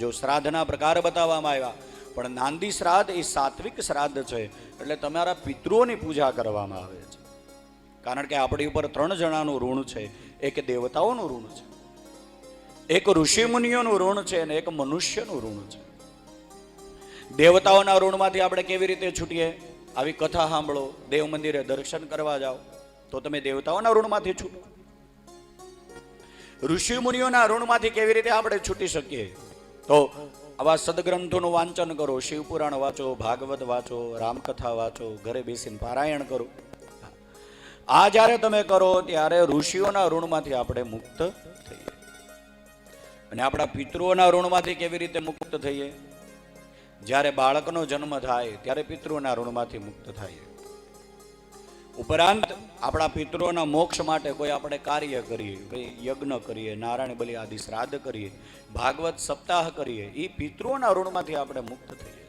જો શ્રાદ્ધના પ્રકાર બતાવવામાં આવ્યા. પણ નાંદી શ્રાદ્ધ એ સાત્વિક શ્રાદ્ધ છે, એટલે તમારા પિતૃઓની પૂજા કરવામાં આવે છે. કારણ કે આપણી ઉપર ત્રણ જણાનું ઋણ છે, એક દેવતાઓનું ઋણ છે, એક ઋષિમુનિઓનું ઋણ છે અને એક મનુષ્યનું ઋણ છે. દેવતાઓના ઋણમાંથી આપણે કેવી રીતે છૂટીએ? આવી કથા સાંભળો, દેવ મંદિરે દર્શન કરવા જાઓ, તો તમે દેવતાઓના ઋણમાંથી છૂટો. ઋષિ મુનિઓના ઋણમાંથી કેવી રીતે આપણે છૂટી શકીએ? તો આવા સદગ્રંથોનું વાંચન કરો, શિવપુરાણ વાંચો, ભાગવત વાંચો, રામકથા વાંચો, ઘરે બેસીને પારાયણ કરો. આ જ્યારે તમે કરો ત્યારે ઋષિઓના ઋણમાંથી આપણે મુક્ત થઈએ. અને આપણા પિતૃઓના ઋણમાંથી કેવી રીતે મુક્ત થઈએ? જ્યારે બાળકનો જન્મ થાય ત્યારે પિતૃઓના ઋણમાંથી મુક્ત થાય ઉપરાંત આપણા પિતૃઓના મોક્ષ માટે કોઈ આપણે કાર્ય કરીએ, કંઈ યજ્ઞ કરીએ, નારાયણ બલિ આદિ શ્રાદ્ધ કરીએ, ભાગવત સપ્તાહ કરીએ એ પિતૃઓના ઋણમાંથી આપણે મુક્ત થઈએ.